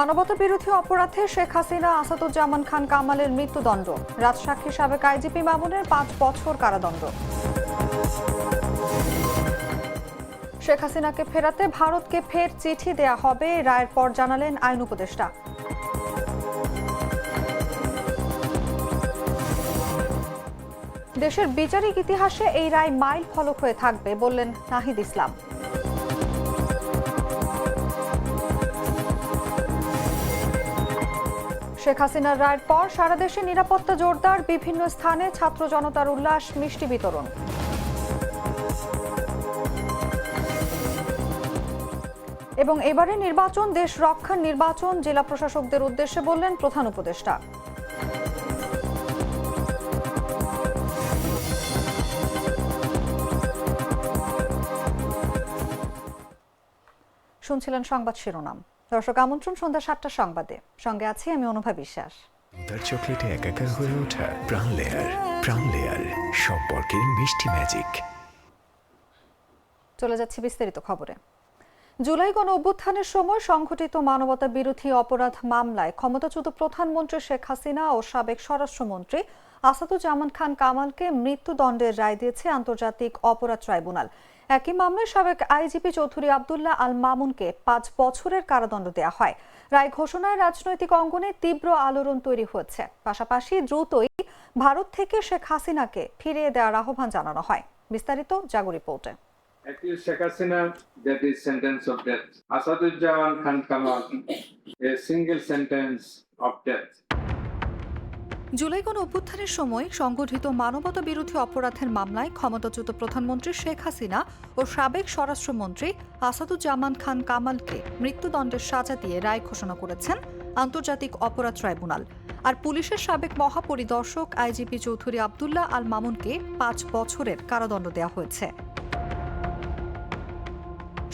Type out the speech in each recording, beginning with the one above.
মানবতা বিরোধী অপরাধে শেখ হাসিনা, আসাদুজ্জামান খান কামালের মৃত্যুদণ্ড। রাজসাক্ষী সাবেক আইজিপি মামুনের পাঁচ বছর কারাদণ্ড। শেখ হাসিনাকে ফেরাতে ভারতকে ফের চিঠি দেয়া হবে, রায়ের পর জানালেন আইন উপদেষ্টা। দেশের বিচারিক ইতিহাসে এই রায় মাইল ফলক হয়ে থাকবে বললেন নাহিদ ইসলাম। শেখ হাসিনার রায়ের পর সারা দেশে নিরাপত্তা জোরদার, বিভিন্ন স্থানে ছাত্র জনতার উল্লাস, মিষ্টি বিতরণ। এবং এবারে নির্বাচন, দেশ রক্ষার নির্বাচন, জেলা প্রশাসকদের উদ্দেশ্যে বললেন প্রধান উপদেষ্টা। শুনছিলেন সংবাদ শিরোনাম। দর্শক আমন্ত্রণ সন্ধ্যা সাতটার সংবাদে। সঙ্গে আছি আমি অনুভা বিশ্বাস। তার চকলেটে একাকার হয়ে ওঠা প্রাণ লেয়ার প্রাণ লেয়ার সম্পর্কের মিষ্টি ম্যাজিক। চলে যাচ্ছে বিস্তারিত খবরে। জুলাই গণ অভ্যুত্থানের সময় সংঘটিত মানবতা বিরোধী অপরাধ মামলায় ক্ষমতাচ্যুত প্রধানমন্ত্রী শেখ হাসিনা ও সাবেক স্বরাষ্ট্রমন্ত্রী আসাদুজ্জামান খান কামালকে মৃত্যুদণ্ডের রায় দিয়েছে আন্তর্জাতিক অপরাধ ট্রাইব্যুনাল। একই মামলায় সাবেক আইজিপি চৌধুরী আবদুল্লাহ আল মামুনকে পাঁচ বছরের কারাদণ্ড দেওয়া হয়। রায় ঘোষণায় রাজনৈতিক অঙ্গনে তীব্র আলোড়ন তৈরি হয়েছে। পাশাপাশি দ্রুতই ভারত থেকে শেখ হাসিনাকে ফিরিয়ে দেওয়ার আহ্বান জানানো হয়। বিস্তারিত জাগো রিপোর্টে। of death. জুলাই গণ অভ্যুত্থানের সময় সংগঠিত মানবতা বিরোধী অপরাধের মামলায় ক্ষমতাচ্যুত প্রধানমন্ত্রী শেখ হাসিনা ও সাবেক স্বরাষ্ট্রমন্ত্রী আসাদুজ্জামান খান কামালকে মৃত্যুদণ্ডের সাজা দিয়ে রায় ঘোষণা করেছেন আন্তর্জাতিক অপরাধ ট্রাইব্যুনাল। আর পুলিশের সাবেক মহাপরিদর্শক আইজিপি চৌধুরী আবদুল্লাহ আল মামুনকে পাঁচ বছরের কারাদণ্ড দেওয়া হয়েছে।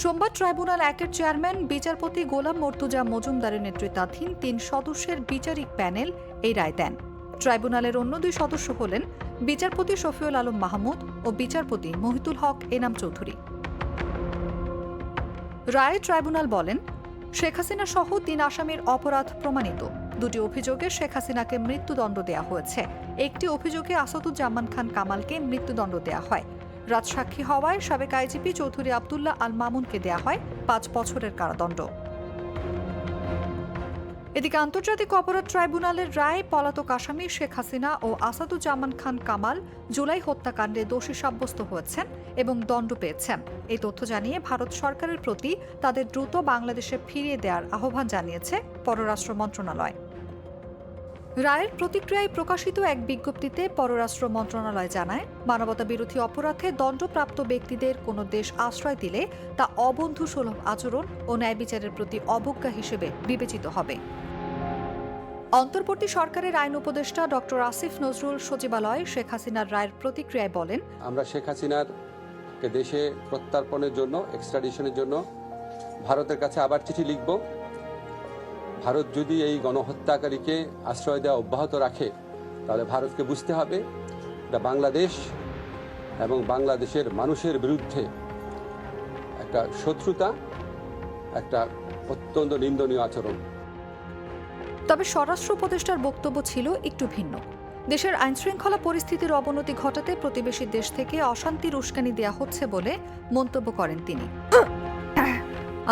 সোমবার ট্রাইব্যুনাল একের চেয়ারম্যান, বিচারপতি গোলাম মর্তুজা মজুমদারের নেতৃত্বাধীন তিন সদস্যের বিচারিক প্যানেল এই রায় দেন। ট্রাইব্যুনালের অন্য দুই সদস্য হলেন বিচারপতি শফিউল আলম মাহমুদ ও বিচারপতি মহিতুল হক এনাম চৌধুরী। রায়ে ট্রাইব্যুনাল বলেন, শেখ হাসিনা সহ তিন আসামির অপরাধ প্রমাণিত। দুটি অভিযোগে শেখ হাসিনাকে মৃত্যুদণ্ড দেওয়া হয়েছে। একটি অভিযোগে আসাদুজ্জামান খান কামালকে মৃত্যুদণ্ড দেওয়া হয়। রাজসাক্ষী হওয়ায় সাবেক আইজিপি চৌধুরী আবদুল্লাহ আল মামুনকে দেয়া হয় পাঁচ বছরের কারাদণ্ড। এদিকে আন্তর্জাতিক অপরাধ ট্রাইব্যুনালের রায়, পলাতক আসামি শেখ হাসিনা ও আসাদুজ্জামান খান কামাল জুলাই হত্যাকাণ্ডে দোষী সাব্যস্ত হয়েছেন এবং দণ্ড পেয়েছেন। এই তথ্য জানিয়ে ভারত সরকারের প্রতি তাদের দ্রুত বাংলাদেশে ফিরিয়ে দেওয়ার আহ্বান জানিয়েছে পররাষ্ট্র মন্ত্রণালয়। রায়ের প্রতিক্রিয়ায় প্রকাশিত এক বিজ্ঞপ্তিতে পররাষ্ট্র মন্ত্রণালয় জানায় মানবতা বিরোধী অপরাধে দণ্ডপ্রাপ্ত ব্যক্তিদের কোনো দেশ আশ্রয় দিলে তা অবন্ধু সুলভ আচরণ ও ন্যায় বিচারের প্রতি অবজ্ঞা হিসেবে বিবেচিত হবে। অন্তর্বর্তী সরকারের আইন উপদেষ্টা ডক্টর আসিফ নজরুল সচিবালয় শেখ হাসিনার রায়ের প্রতিক্রিয়ায় বলেন, আমরা শেখ হাসিনার দেশে প্রত্যার্পণের জন্য এক্সট্রাডিশনের জন্য ভারতের কাছে আবার চিঠি লিখব। ভারত যদি এই গণহত্যাকারীকে আশ্রয় দেওয়া অব্যাহত রাখে, তাহলে ভারতকে বুঝতে হবে এটা বাংলাদেশ এবং বাংলাদেশের মানুষের বিরুদ্ধে একটা শত্রুতা, একটা অত্যন্ত নিন্দনীয় আচরণ। তবে স্বরাষ্ট্র উপদেষ্টার বক্তব্য ছিল একটু ভিন্ন। দেশের আইনশৃঙ্খলা পরিস্থিতির অবনতি ঘটাতে প্রতিবেশী দেশ থেকে অশান্তির উস্কানি দেওয়া হচ্ছে বলে মন্তব্য করেন তিনি।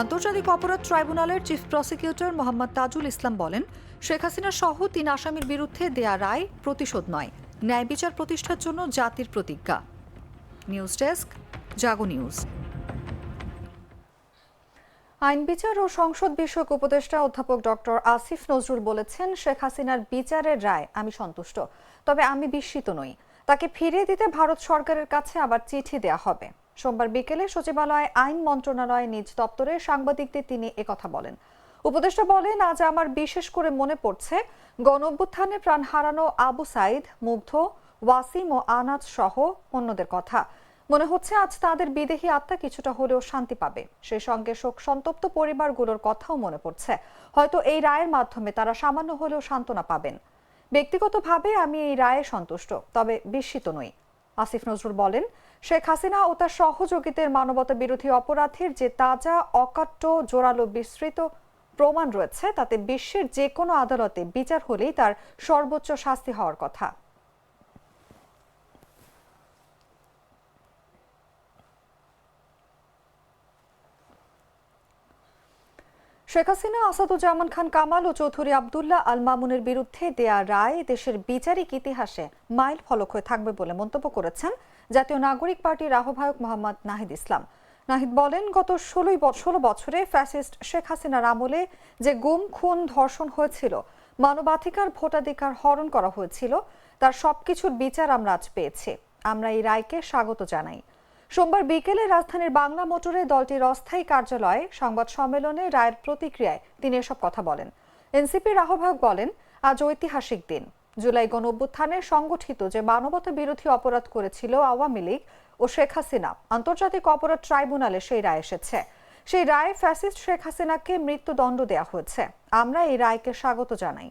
আন্তর্জাতিক অপরাধ ট্রাইব্যুনালের চিফ প্রসিকিউটর মোহাম্মদ তাজুল ইসলাম বলেন, শেখ হাসিনা সহ তিন আসামির বিরুদ্ধে দেয়া রায় প্রতিশোধ নয়, ন্যায় বিচার প্রতিষ্ঠার জন্য জাতির প্রতিজ্ঞা। News desk, Jago news. আইন, বিচার ও সংসদ বিষয়ক উপদেষ্টা অধ্যাপক ডক্টর আসিফ নজরুল বলেছেন, শেখ হাসিনার বিচারের রায় আমি সন্তুষ্ট, তবে আমি বিস্মিত নই। তাকে ফিরিয়ে দিতে ভারত সরকারের কাছে আবার চিঠি দেয়া হবে। সোমবার বিকেলে সচিবালয় আইন মন্ত্রণালয় নিজ দপ্তরে সাংবাদিকদের তিনি একথা বলেন। উপদেষ্টা বলেন, আজ আমার বিশেষ করে মনে পড়ছে, গণঅভ্যুত্থানে প্রাণ হারানো আবু সাইদ, মুগ্ধ, ওয়াসিম ও আনাজ সহ অন্যদের কথা। মনে হচ্ছে আজ তাদের বিদেহী আত্মা কিছুটা হলেও শান্তি পাবে। সেই সঙ্গে শোক সন্তপ্ত পরিবারগুলোর কথাও মনে পড়ছে। হয়তো এই রায়ের মাধ্যমে তারা সামান্য হলেও সান্ত্বনা পাবেন। ব্যক্তিগতভাবে আমি এই রায়ে সন্তুষ্ট, তবে বিস্মিত নই। আসিফ নজরুল বলেন, শেখ হাসিনা ও তার সহযোগীদের মানবতা বিরোধী অপরাধের যে তাজা, অকাট্য, জোরালো বিস্তৃত প্রমাণ রয়েছে, তাতে বিশ্বের যে কোনো আদালতে বিচার হলেই তার সর্বোচ্চ শাস্তি হওয়ার কথা। শেখ হাসিনা, আসাদুজ্জামান খান, কামাল ও চৌধুরী আবদুল্লাহ আল মামুনের বিরুদ্ধে দেয়া রায় দেশের বিচারিক ইতিহাসে মাইল ফলক হয়ে থাকবে বলে মন্তব্য করেছেন জাতীয় নাগরিক পার্টির আহ্বায়ক মোহাম্মদ নাহিদ ইসলাম। নাহিদ বলেন, গত ষোলোই ষোলো বছরে ফ্যাসিস্ট শেখ হাসিনার আমলে যে গুম, খুন, ধর্ষণ হয়েছিল, মানবাধিকার ভোটাধিকার হরণ করা হয়েছিল, তার সবকিছুর বিচার আমরা আজ পেয়েছি। আমরা এই রায়কে স্বাগত জানাই। সোমবার বিকেলে রাজধানীর বাংলা মোটরে দলটির অস্থায়ী কার্যালয়ে সংবাদ সম্মেলনে রায়ের প্রতিক্রিয়ায় তিনি এসব কথা বলেন। এনসিপির আহ্বায়ক বলেন, আজ ঐতিহাসিক দিন। জুলাই গণ অভ্যুত্থানে সংগঠিত যে মানবতা বিরোধী অপরাধ করেছিল আওয়ামী লীগ ও শেখ হাসিনা, আন্তর্জাতিক অপরাধ ট্রাইব্যুনালে সেই রায় এসেছে। সেই রায়ে ফ্যাসিস্ট শেখ হাসিনাকে মৃত্যুদণ্ড দেওয়া হয়েছে। আমরা এই রায়কে স্বাগত জানাই।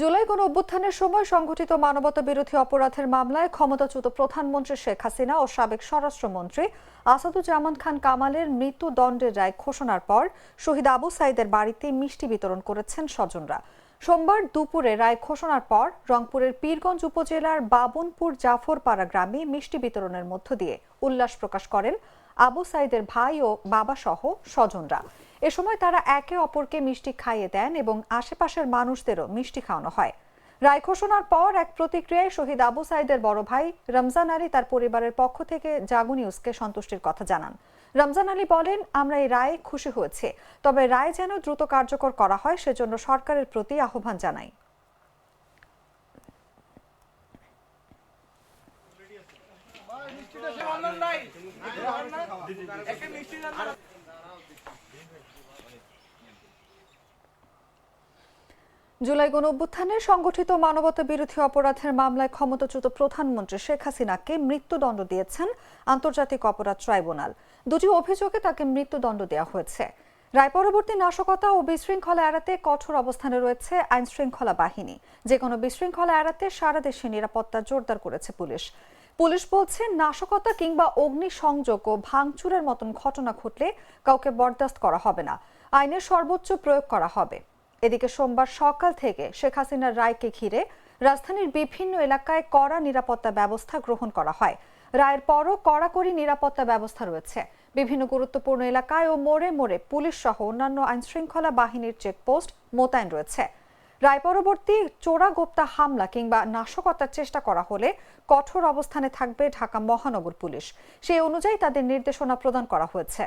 জুলাই গণ অভ্যুত্থানের সময় সংঘটিত মানবতা বিরোধী অপরাধের মামলায় ক্ষমতাচ্যুত প্রধানমন্ত্রী শেখ হাসিনা ও সাবেক স্বরাষ্ট্রমন্ত্রী আসাদুজ্জামান খান কামালের মৃত্যুদণ্ডের রায় ঘোষণার পর শহীদ আবু সাইদের বাড়িতে মিষ্টি বিতরণ করেছেন স্বজনরা। সোমবার দুপুরে রায় ঘোষণার পর রংপুরের পীরগঞ্জ উপজেলার বাবনপুর জাফরপাড়া গ্রামে মিষ্টি বিতরণের মধ্য দিয়ে উল্লাস প্রকাশ করেন আবু সাইদের ভাই ও বাবা সহ স্বজনরা। এ সময় তারা একে অপরকে মিষ্টি খাইয়ে দেন এবং আশেপাশের মানুষদেরও মিষ্টি খাওয়ানো হয়। রায় ঘোষণার পর এক প্রতিক্রিয়ায় শহীদ আবু সাইদের বড় ভাই রমজান আলী তার পরিবারের পক্ষ থেকে জাগু নিউজকে সন্তুষ্টির কথা জানান। রমজান আলী বলেন, আমরা এই রায়ে খুশি হয়েছে, তবে রায় যেন দ্রুত কার্যকর করা হয় সেজন্য সরকারের প্রতি আহ্বান জানাই। জুলাই গণ অভ্যুত্থানে সংগঠিত মানবতা বিরোধী অপরাধের মামলায় ক্ষমতাচ্যুত প্রধানমন্ত্রী শেখ হাসিনাকে মৃত্যুদণ্ড দিয়েছেন আন্তর্জাতিক অপরাধ ট্রাইব্যুনাল। দুটি অভিযোগে তাকে মৃত্যুদণ্ড দেওয়া হয়েছে। রায় পরবর্তী নাশকতা ও বিশৃঙ্খলা এড়াতে কঠোর অবস্থানে রয়েছে আইন শৃঙ্খলা বাহিনী। যে কোনো বিশৃঙ্খলা এড়াতে সারা দেশে নিরাপত্তা জোরদার করেছে পুলিশ। পুলিশ বলছে, নাশকতা কিংবা অগ্নিসংযোগ ও ভাঙচুরের মতন ঘটনা ঘটলে কাউকে বরদাস্ত করা হবে না। আইনের সর্বোচ্চ প্রয়োগ করা হবে। এদিকে সোমবার সকাল থেকে শেখ হাসিনার রায়কে ঘিরে রাজধানীর বিভিন্ন এলাকায় কড়া নিরাপত্তা ব্যবস্থা গ্রহণ করা হয়। রায়ের পরও কড়াকড়ি নিরাপত্তা ব্যবস্থা রয়েছে। বিভিন্ন গুরুত্বপূর্ণ এলাকায় ও মোড়ে মোড়ে পুলিশ সহ অন্যান্য আইনশৃঙ্খলা বাহিনীর চেকপোস্ট মোতায়েন রয়েছে। রায় পরবর্তী চোরাগোপ্তা হামলা কিংবা নাশকতার চেষ্টা করা হলে কঠোর অবস্থানে থাকবে ঢাকা মহানগর পুলিশ। সেই অনুযায়ী তাদের নির্দেশনা প্রদান করা হয়েছে।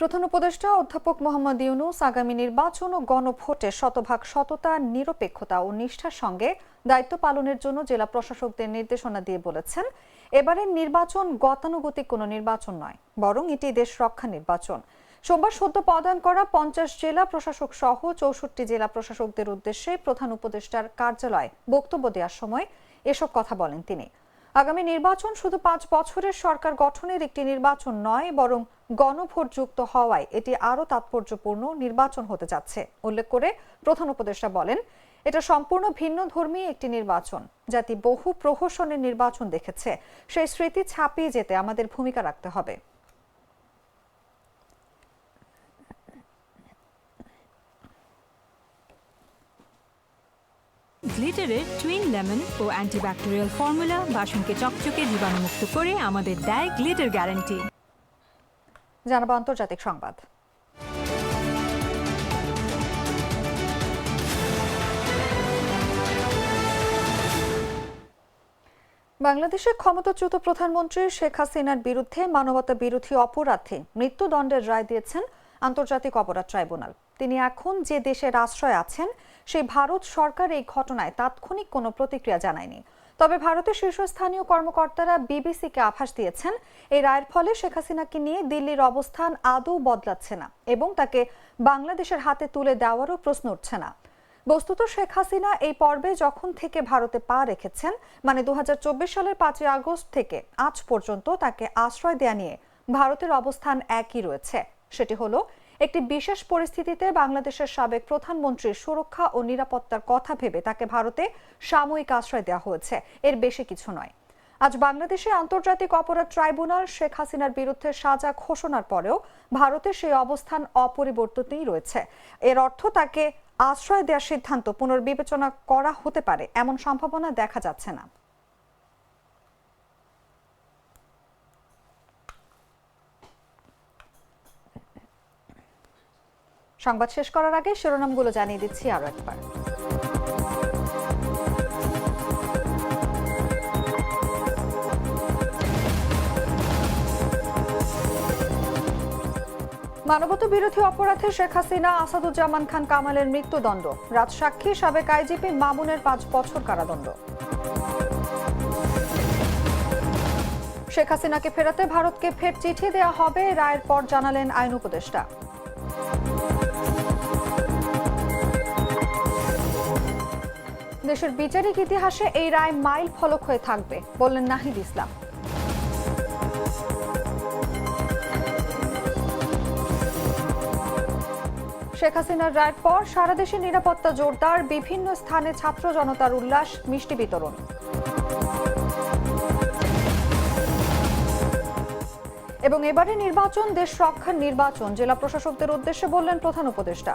প্রধান উপদেষ্টা অধ্যাপক মোহাম্মদ ইউনুস আগামী নির্বাচন ও গণভোটে শতভাগ সততা, নিরপেক্ষতা ও নিষ্ঠার সঙ্গে দায়িত্ব পালনের জন্য জেলা প্রশাসকদের নির্দেশনা দিয়ে বলেছেন, এবারের নির্বাচন গতানুগতিক কোনো নির্বাচন নয়, বরং এটি দেশ রক্ষা নির্বাচন। সোমবার সদ্য পদায়ন করা পঞ্চাশ জেলা প্রশাসক সহ চৌষট্টি জেলা প্রশাসকদের উদ্দেশ্যে প্রধান উপদেষ্টার কার্যালয়ে বক্তব্য দেওয়ার সময় এসব কথা বলেন তিনি। আগামী নির্বাচন শুধু পাঁচ বছরের সরকার গঠনের একটি নির্বাচন নয়, বরং গণভোট যুক্ত হওয়ায় এটি আরও তাৎপর্যপূর্ণ নির্বাচন হতে যাচ্ছে, উল্লেখ করে প্রধান উপদেষ্টা বলেন। এটা সম্পূর্ণ ভিন্ন ধর্মী একটি নির্বাচন জাতি বহু প্রহসনের নির্বাচন দেখেছে। সেই স্মৃতি ছাপিয়ে যেতে আমাদের ভূমিকা রাখতে হবে। গ্লিটারের টুইন লেমন ও অ্যান্টিব্যাকটেরিয়াল ফর্মুলা বাসনকে চকচকে জীবাণুমুক্ত করে আমাদের দেয় গ্লিটার গ্যারান্টি জানাব আন্তর্জাতিক সংবাদ। বাংলাদেশের ক্ষমতাচ্যুত প্রধানমন্ত্রী শেখ হাসিনার বিরুদ্ধে মানবতা বিরোধী অপরাধে মৃত্যুদণ্ডের রায় দিয়েছেন আন্তর্জাতিক অপরাধ ট্রাইব্যুনাল। তিনি এখন যে দেশের আশ্রয় আছেন, সেই ভারত সরকার এই ঘটনায় তাৎক্ষণিক কোনো প্রতিক্রিয়া জানায়নি। তবে ভারতের শীর্ষস্থানীয় কর্মকর্তারা বিবিসিকে আভাস দিয়েছেন। এই রায়ের ফলে শেখ হাসিনাকে নিয়ে দিল্লির অবস্থান আদৌ বদলাচ্ছে না এবং তাকে বাংলাদেশের হাতে তুলে দেওয়ারও প্রশ্ন উঠছে না। বস্তুত শেখ হাসিনা এই পর্বে যখন থেকে ভারতে পা রেখেছেন মানে দু হাজার চব্বিশ সালের পাঁচই আগস্ট থেকে আজ পর্যন্ত তাকে আশ্রয় দেয়া নিয়ে ভারতের অবস্থান একই রয়েছে। সেটি হলো একটি বিশেষ পরিস্থিতিতে বাংলাদেশের সাবেক প্রধানমন্ত্রীর সুরক্ষা ও নিরাপত্তার কথা ভেবে তাকে ভারতে সাময়িক আশ্রয় দেওয়া হয়েছে। এর বেশি কিছু নয়। আজ বাংলাদেশে আন্তর্জাতিক অপরাধ ট্রাইব্যুনাল শেখ হাসিনার বিরুদ্ধে সাজা ঘোষণার পরেও ভারতের সেই অবস্থান অপরিবর্তিতই রয়েছে। এর অর্থ তাকে আশ্রয় দেওয়ার সিদ্ধান্ত পুনর্বিবেচনা করা হতে পারে, এমন সম্ভাবনা দেখা যাচ্ছে না। সংবাদ শেষ করার আগে শিরোনামগুলো জানিয়ে দিচ্ছি আরও একবার। মানবতা বিরোধী অপরাধে শেখ হাসিনা, আসাদুজ্জামান খান কামালের মৃত্যুদণ্ড। রাজসাক্ষী সাবেক আইজিপি মামুনের পাঁচ বছর কারাদণ্ড। শেখ হাসিনাকে ফেরাতে ভারতকে ফের চিঠি দেয়া হবে, রায়ের পর জানালেন আইন উপদেষ্টা। দেশের বিচারিক ইতিহাসে এই রায় মাইল ফলক হয়ে থাকবে, বললেন নাহিদ ইসলাম। শেখ হাসিনার রায়ের পর সারা দেশে নিরাপত্তা জোরদার, বিভিন্ন স্থানে ছাত্র জনতার উল্লাস, মিষ্টি বিতরণ। এবং এবারে নির্বাচন, দেশ রক্ষার নির্বাচন, জেলা প্রশাসকদের উদ্দেশ্যে বললেন প্রধান উপদেষ্টা।